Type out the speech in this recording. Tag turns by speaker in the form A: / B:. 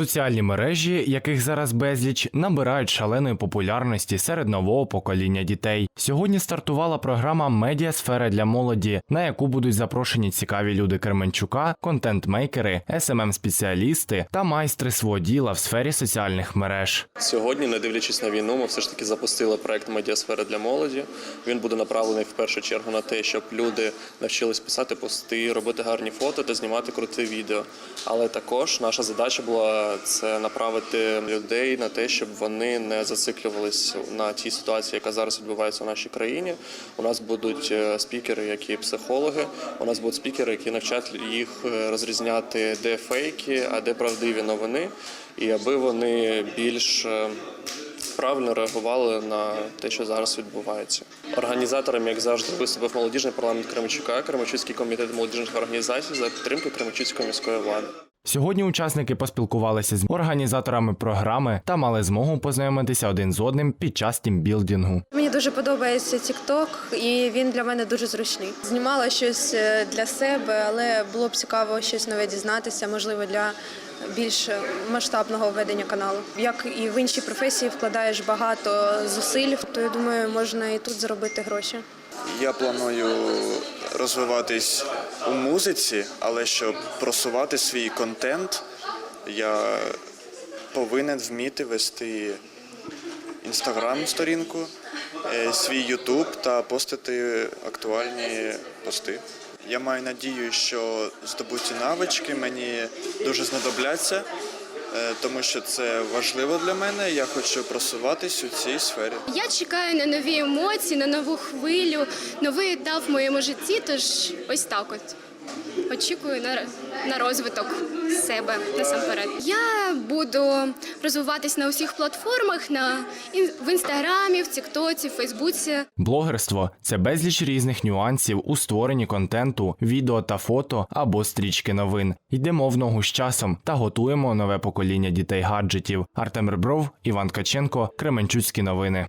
A: Соціальні мережі, яких зараз безліч, набирають шаленої популярності серед нового покоління дітей. Сьогодні стартувала програма Медіасфера для молоді, на яку будуть запрошені цікаві люди Кременчука, контент-мейкери, smm спеціалісти та майстри свого діла в сфері соціальних мереж.
B: Сьогодні, не дивлячись на війну, ми все ж таки запустили проект Медіасфера для молоді. Він буде направлений в першу чергу на те, щоб люди навчились писати пости, робити гарні фото та знімати круте відео. Але також наша задача була це направити людей на те, щоб вони не зациклювались на тій ситуації, яка зараз відбувається в нашій країні. У нас будуть е, спікери, які психологи. У нас будуть спікери, які навчать їх е, розрізняти, де фейки, а де правдиві новини, і аби вони більш е, правильно реагували на те, що зараз відбувається. Організатором, як завжди, виступив молодіжний парламент Кременчука, Кременчуцький комітет молодіжних організацій за підтримки Кременчуцької міської влади.
A: Сьогодні учасники поспілкувалися з організаторами програми та мали змогу познайомитися один з одним під час тімбілдингу.
C: Мені дуже подобається TikTok, і він для мене дуже зручний. Знімала щось е, для себе, але було б цікаво щось нове дізнатися, можливо, для більш масштабного ведення каналу. Як і в іншій професії вкладаєш багато зусиль, то я думаю, можна і тут заробити гроші.
D: Я планую розвиватись у музиці, але щоб просувати свій контент, я повинен вміти вести інстаграм-сторінку, е, свій Ютуб та постити актуальні пости. Я маю надію, що здобуті навички мені дуже знадобляться, тому що це важливо для мене. Я хочу просуватись у цій сфері.
E: Я чекаю на нові емоції, на нову хвилю, новий етап в моєму житті. Тож ось так от очікую на, на розвиток себе насамперед. Я буду розвиватись на усіх платформах, на в інстаграмі, в Тіктоці, в Фейсбуці.
A: Блогерство це безліч різних нюансів у створенні контенту, відео та фото або стрічки новин. Йдемо в ногу з часом та готуємо нове покоління дітей гаджетів. Артем Ребров, Іван Каченко, Кременчуцькі новини.